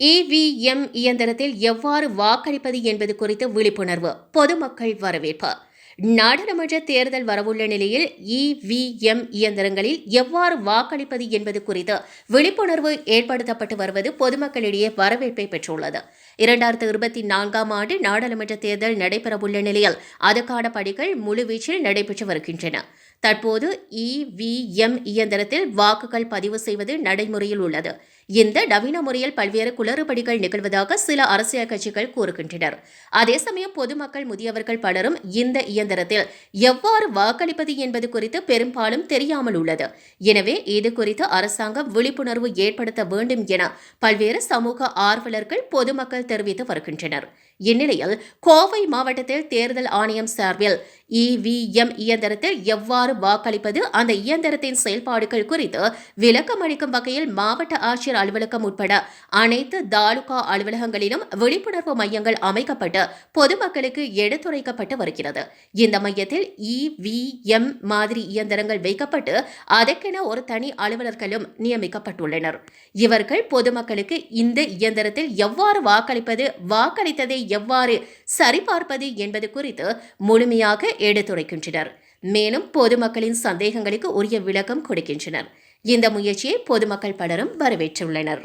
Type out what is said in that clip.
EVM இயந்திரத்தில் எவ்வாறு வாக்களிப்பது என்பது குறித்த விழிப்புணர்வு பொதுமக்கள் வரவேற்பு. நாடாளுமன்ற தேர்தல் வரவுள்ள நிலையில் இவிஎம் இயந்திரங்களில் எவ்வாறு வாக்களிப்பது என்பது குறித்து விழிப்புணர்வு ஏற்படுத்தப்பட்டு வருவது பொதுமக்களிடையே வரவேற்பை பெற்றுள்ளது. இரண்டாயிரத்து இருபத்தி நான்காம் ஆண்டு நாடாளுமன்ற தேர்தல் நடைபெறவுள்ள நிலையில் அதற்கான பணிகள் முழுவீச்சில் நடைபெற்று வருகின்றன. தற்போது இவிஎம் இயந்திரத்தில் வாக்குகள் பதிவு செய்வது நடைமுறையில் உள்ளது. இந்த நவீன முறையில் பல்வேறு குளறுபடிகள் நிகழ்வதாக சில அரசியல் கட்சிகள் கூறுகின்றனர். அதே சமயம் பொதுமக்கள் முதியவர்கள் பலரும் இந்த இயந்திரத்தில் எவ்வாறு வாக்களிப்பது என்பது குறித்து பெரும்பாலும் தெரியாமல் உள்ளது. எனவே இது குறித்து அரசாங்கம் விழிப்புணர்வு ஏற்படுத்த வேண்டும் என பல்வேறு சமூக ஆர்வலர்கள் பொதுமக்கள் தெரிவித்து வருகின்றனர். இந்நிலையில் கோவை மாவட்டத்தில் தேர்தல் ஆணையம் சார்பில் இவிஎம் இயந்திரத்தில் எவ்வாறு வாக்களிப்பது அந்த இயந்திரத்தின் செயல்பாடுகள் குறித்து விளக்கம் அளிக்கும் வகையில் மாவட்ட ஆட்சியர் அலுவலகம் உட்பட அனைத்து தாலுகா அலுவலகங்களிலும் விழிப்புணர்வு மையங்கள் அமைக்கப்பட்டு பொதுமக்களுக்கு எடுத்துரைக்கப்பட்டு வருகிறது. இந்த மையத்தில் இவிஎம் மாதிரி இயந்திரங்கள் வைக்கப்பட்டு அதற்கென ஒரு தனி அலுவலர்களும் நியமிக்கப்பட்டுள்ளனர். இவர்கள் பொதுமக்களுக்கு இந்த இயந்திரத்தில் எவ்வாறு வாக்களிப்பது வாக்களித்ததை எவ்வாறு சரிபார்ப்பது என்பது குறித்து முழுமையாக எடுத்துரைக்கின்றனர். மேலும் பொதுமக்களின் சந்தேகங்களுக்கு உரிய விளக்கம் கொடுக்கின்றனர். இந்த முயற்சியை பொதுமக்கள் பலரும் வரவேற்றுள்ளனர்.